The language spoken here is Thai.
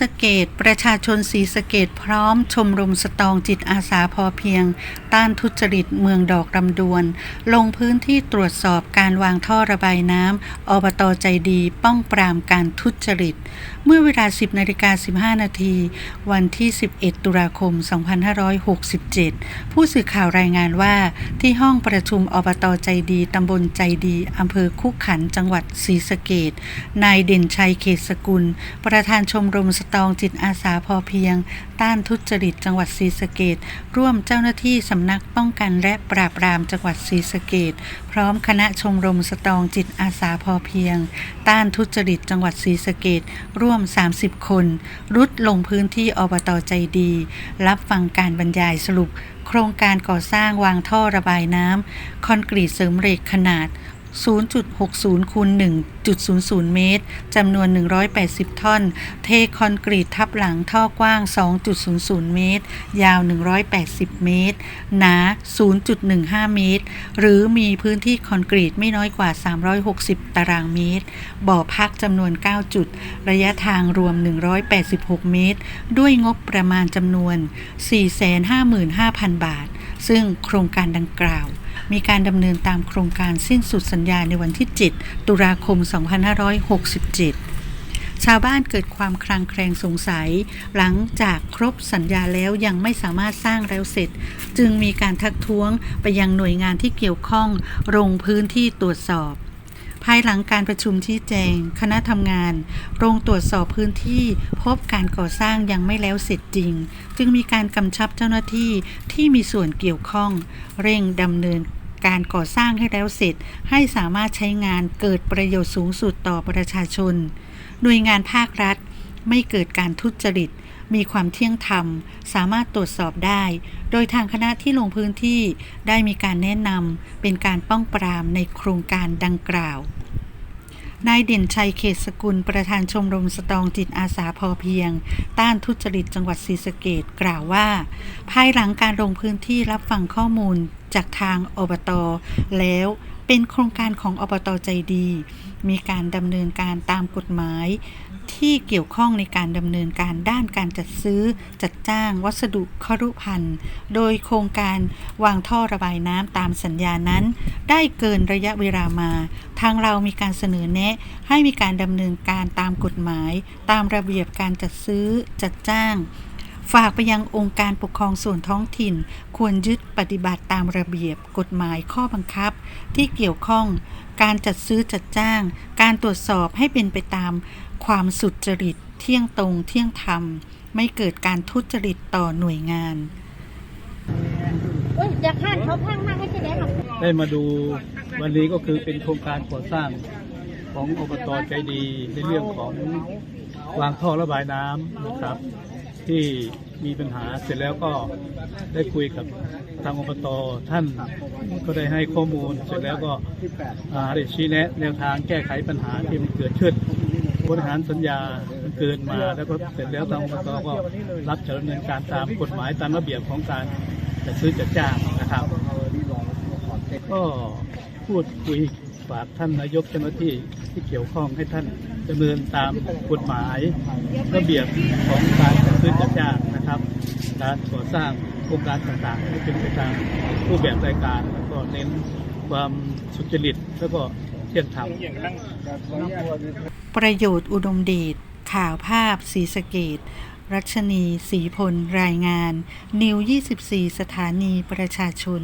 สเกดประชาชนศรีสเกดพร้อมชมรมสตองจิตอาสาพอเพียง ต้านทุจริตเมืองดอกลำดวน ลงพื้นที่ตรวจสอบการวางท่อระบายน้ำอบตใจดีป้องปรามการทุจริต เมื่อเวลา 10นาฬิกา15 นาทีวันที่ 11 ตุลาคม 2567 ผู้สื่อข่าวรายงานว่าที่ห้องประชุมอบตใจดีตำบลใจดีอำเภอคุกขันจังหวัดศรีสะเกดนายเด่นชัยเขตสกุล ประธานชมรมสตองจิตอาสาพอเพียง ต้านทุจริตจังหวัดศรีสะเกดร่วมเจ้าหน้าที่สำนักป้องกันและปราบปรามจังหวัดศรีสะเกดพร้อมคณะชมรมสตองจิตอาสาพอเพียง ต้านทุจริตจังหวัดศรีสะเกดร่วม 30 คน รุดลงพื้นที่อบตใจดี รับฟังการบรรยายสรุป โครงการก่อสร้างวางท่อระบายน้ำคอนกรีตเสริมเหล็กขนาด 0.60คูณ1.00 เมตร จำนวน 180 ท่อน เทคอนกรีตทับหลังท่อกว้าง 2.00 เมตร ยาว 180 เมตร หนา 0.15 เมตร หรือมีพื้นที่คอนกรีตไม่น้อยกว่า 360 ตารางเมตร บ่อพักจำนวน 9 จุด ระยะทางรวม 186 เมตร ด้วยงบประมาณจำนวน 455,000 บาท ซึ่งโครงการดังกล่าว มีการดำเนินตามโครงการสิ้นสุดสัญญาในวันที่ 7 ตุลาคม 2567ชาวบ้านเกิดความคลางแคลงสงสัย หลังจากครบสัญญาแล้วยังไม่สามารถสร้างแล้วเสร็จ จึงมีการทักท้วงไปยังหน่วยงานที่เกี่ยวข้องลงพื้นที่ตรวจสอบ ภายหลังการประชุมชี้แจง คณะทำงานลงตรวจสอบพื้นที่พบการก่อสร้างยังไม่แล้วเสร็จจริง จึงมีการกำชับเจ้าหน้าที่ที่มีส่วนเกี่ยวข้อง เร่งดำเนินการก่อสร้างให้แล้วเสร็จ ให้สามารถใช้งานเกิดประโยชน์สูงสุดต่อประชาชน หน่วยงานภาครัฐ ไม่เกิดการทุจริต มีความเที่ยงธรรม สามารถตรวจสอบได้ โดยทางคณะที่ลงพื้นที่ได้มีการแนะนำเป็นการป้องปรามในโครงการดังกล่าวนายเด่นชัยเขตสกุลประธานชมรมสตองจิตอาสาพอเพียง ต้านทุจริตจังหวัดศรีสะเกดกล่าวว่า ภายหลังการลงพื้นที่รับฟังข้อมูลจากทางอบตแล้ว เป็นโครงการของอบตใจดี มีการดำเนินการตามกฎหมาย ที่เกี่ยวข้องในการดำเนินการด้านการจัดซื้อ จัดจ้าง วัสดุครุภัณฑ์ โดยโครงการวางท่อระบายน้ำตามสัญญานั้น ได้เกินระยะเวลามา ทางเรามีการเสนอแนะ ให้มีการดำเนินการตามกฎหมาย ตามระเบียบการจัดซื้อ จัดจ้าง ฝากไปยังองค์การปกครองส่วนท้องถิ่น ควรยึดปฏิบัติตามระเบียบกฎหมายข้อบังคับ ที่เกี่ยวข้อง การจัดซื้อจัดจ้าง การตรวจสอบให้เป็นไปตาม ความสุจริต เที่ยงตรง เที่ยงธรรม ไม่เกิดการทุจริตต่อหน่วยงานเอ้ยจะข้านเขาพังมากให้ที่ไหนหรอกได้มาดูวันนี้ก็คือเป็นโครงการก่อสร้างของอบตใจดีในเรื่องของวางท่อระบายน้ำนะครับ ที่มีปัญหาเสร็จแล้วก็ได้คุยกับทางอบตท่านก็ได้ให้ข้อมูล เสร็จแล้วก็อ่าได้ชี้แนะแนวทางแก้ไขปัญหาที่มันเกิดขึ้นบริหารสัญญาเกินมาแล้วก็เสร็จแล้วทางอบตก็รับจะดำเนินการตามกฎหมายตามระเบียบของการจัดซื้อจัดจ้างนะครับ ก็พูดคุยฝากท่านนายกเจ้าหน้าที่ที่เกี่ยวข้องให้ท่าน ดำเนินตามกฎหมายระเบียบของการจัดซื้อจัดจ้างนะครับ การก่อสร้างโครงการต่างๆให้เป็นไปตามรูปแบบรายการแล้วก็เน้นความสุจริตแล้วก็เที่ยงธรรมประโยชน์อุดมเดชข่าวภาพสีสะเกต รัชนีสีพล รายงาน นิว 24 สถานีประชาชน